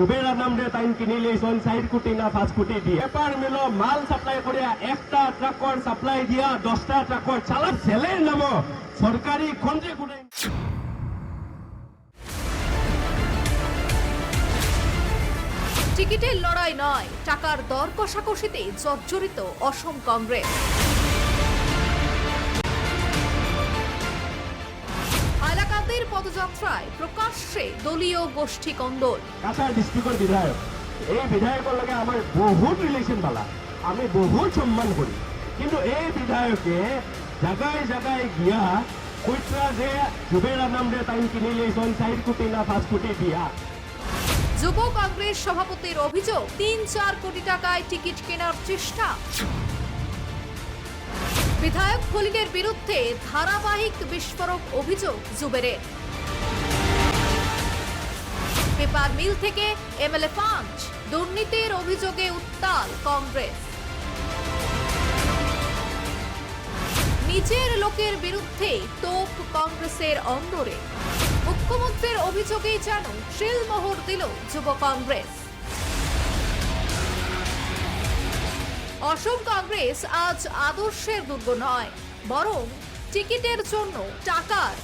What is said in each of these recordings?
জুবেরার নামে তাইন কিনি চাৰি কোটি না পাঁচ কোটি দিয়ে। পেপার মিল, মাল সাপ্লাই করে একটা ট্রাকর সাপ্লাই দিয়া দশটা ট্রাকর চালা ছেলের নাম সরকারি খন্ডে গুড়াই টিকিটের লড়াই নয়, টাকার দর কষাকষিতে জর্জরিত অসম কংগ্রেস। পদযাত্রায় প্রকাশ্যে দলীয় গোষ্ঠী কন্দল। কাছাড় ডিস্ট্রিক্টর বিধায়ক। এই বিধায়কের লগে আমার বহুত রিলেশন বালা। আমি বহুত সম্মান করি। কিন্তু এই বিধায়কে জায়গায় জায়গায় গিয়া কইতরা যে নামে লৈছন চাৰি কোটি না পাঁচ কোটি দিয়া। যুব কংগ্রেস সভাপতির অভিযোগ তিন চার কোটি টাকায় টিকিট কেনার চেষ্টা। বিধায়ক খলিলের বিরুদ্ধে ধারাবাহিক বিস্ফোরক অভিযোগ জুবেরের পেপার মিল থেকে এমএলএ পাঞ্চ, দুর্নীতির অভিযোগে উত্তাল কংগ্রেস। নিজের লোকের বিরুদ্ধে তোপ কংগ্রেসের অন্দরে। মুখ্যমন্ত্রীর অভিযোগেই যেন শিলমোহর দিল যুব কংগ্রেস। অসম কংগ্রেস আজ আদর্শের দুর্গ নয়, বরং টিকিটের জন্য টাকার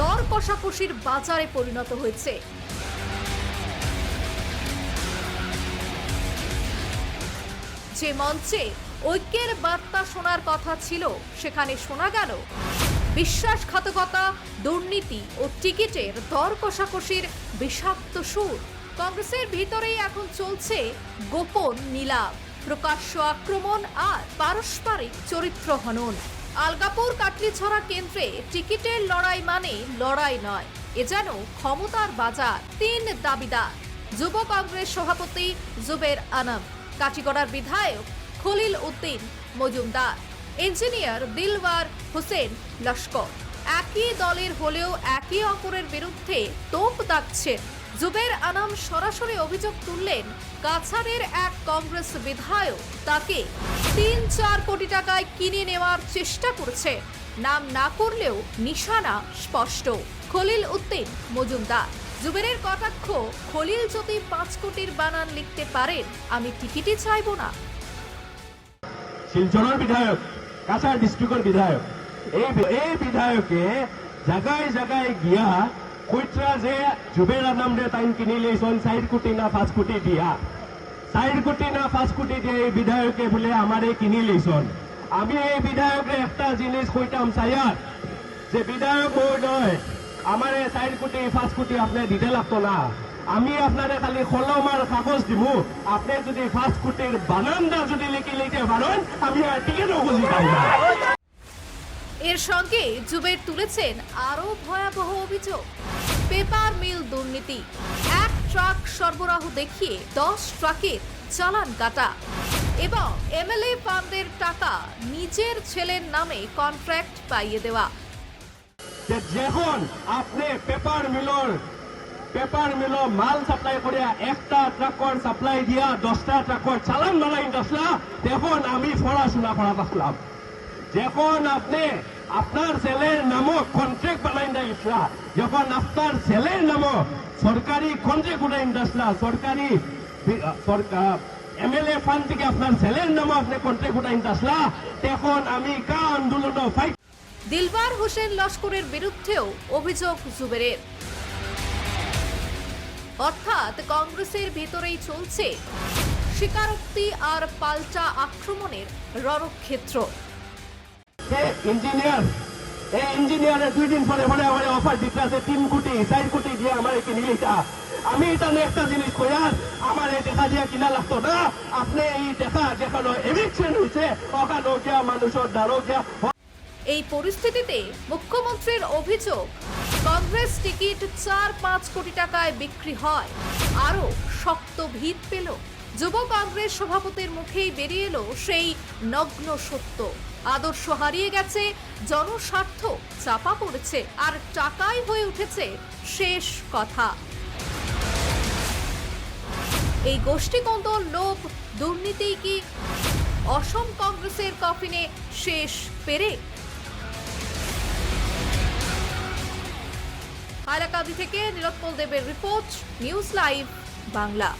দর কষাকষির বাজারে পরিণত হয়েছে। যে মঞ্চে ঐক্যের বার্তা শোনার কথা ছিল, সেখানে শোনা গেল বিশ্বাসঘাতকতা, দুর্নীতি ও টিকিটের দর কষাকষির বিষাক্ত সুর। কংগ্রেসের ভিতরেই এখন চলছে গোপন নীলাভ, প্রকাশ্য আক্রমণ আর পারস্পরিক চরিত্র হনন। আলগাপুর কাটলিছড়া কেন্দ্রে টিকিটের লড়াই মানে লড়াই নয়, এ যেন ক্ষমতার বাজার। তিন দাবিদার, যুব কংগ্রেস সভাপতি জুবের আনাম। কাটিগড়ার বিধায়ক খলিল উদ্দিন মজুমদার, ইঞ্জিনিয়ার দিলওয়ার হোসেন লস্কর। একই দলের হলেও একে অপরের বিরুদ্ধে তোপ দাগছে জুবের আনাম সরাসরি অভিযোগ তুললেন কাছাড়ের এক কংগ্রেস বিধায়ক। তাকে তিন চার কোটি টাকায় কিনে নেওয়ার চেষ্টা করছে। নাম না করলেও নিশানা স্পষ্ট। খলিল উদ্দিন মজুমদার। জুবেরের কটাক্ষ খলিল যদি পাঁচ কোটির বানান লিখতে পারেন, আমি টিকিটই চাইব না। শিলচৰৰ বিধায়ক ডিষ্ট্ৰিক্টৰ বিধায়ক, এই এই বিধায়কে জাগাই জাগাই গিয়া কইতৰা যে নামে তাইন কিনি লৈছন চাৰি কোটি না পাঁচ কোটি দিয়া। চাৰি কোটি না পাঁচ কোটি দিয়ে এই বিধায়কে বোলে আমারে কিনি লৈছন আমি এই বিধায়কে একটা জিনিস কইতাম চাইয়ার যে বিধায়ক মহোদয় আমারে চাৰি কোটি, পাঁচ কোটি আপনি দিতে লাগতো না। আমি আপনারে খালি কলম আর কাগজ দিমু। আপনি যদি পাঁচ কোটির বানানটা যদি লিখে লিখতে পারেন আমি আর টিকিটও খুঁজি পাই না। এর সঙ্গে জুবের তুলেছেন আরও ভয়াবহ অভিযোগ। পেপার মিল দুর্নীতি। এক ট্রাক সরবরাহ দেখিয়ে দশ ট্রাকের চালান কাটা। এবং এমএলএ ফান্ডের টাকা নিজের ছেলের নামে কন্ট্রাক্ট পাইয়ে দেওয়া। যে যখন আপনি পেপার মিলর পেপার মিল মাল সাপ্লাই করিয়া একটা ট্রাকর সাপ্লাই দিয়া, দশটা ট্রাকর চালান বানাই দশলা তখন আমি পড়াশোনা করা পারলাম যখন আপনি আপনার ছেলের নামও কন্ট্রাক্ট বানাই দিয়েছিলা যখন আপনার ছেলের নামও সরকারি কন্ট্রাক্ট উঠাই দিয়েছিলা সরকারি এমএলএ ফান্ড থেকে আপনার ছেলের নামও আপনি কন্ট্রাক্ট উঠাই দিয়েছিলা তখন আমি কা আন্দোলন ফাইট দিলবার হোসেন লস্করের বিরুদ্ধেও অভিযোগ জুবেরের। অর্থাৎ কংগ্রেসের ভেতরেই চলছে স্বীকারোক্তি আর পাল্টা আক্রমণের রণক্ষেত্র। ইঞ্জিনিয়ার এই ইঞ্জিনিয়ারের দুই দিন পরে পরে আমার অফার দিতে আছে তিন কোটি, চার কোটি দিয়ে আমার কিনে এটা। আমি এটা নিয়ে একটা জিনিস কইয়ার আমার এই দেখা দিয়ে কিনা লাগতো না। আপনি এই দেখা যেখানে এভিকশন হয়েছে ওখানে গিয়া মানুষের দ্বারও গিয়া এই পরিস্থিতিতে মুখ্যমন্ত্রীর অভিযোগ, কংগ্রেস টিকিট চার পাঁচ কোটি টাকায় বিক্রি হয়। আরও শক্ত ভিত পেল। যুব কংগ্রেস সভাপতির মুখেই বেরিয়ে এলো সেই নগ্ন সত্য। আদর্শ হারিয়ে গেছে, জনস্বার্থ চাপা পড়েছে, আর টাকাই হয়ে উঠেছে শেষ কথা। এই গোষ্ঠীকন্দল লোভ দুর্নীতি কি অসম কংগ্রেসের কফিনে শেষ পেরে? হাইলাকান্দি থেকে নীলোৎপল দেবের রিপোর্ট নিউজ লাইভ বাংলা।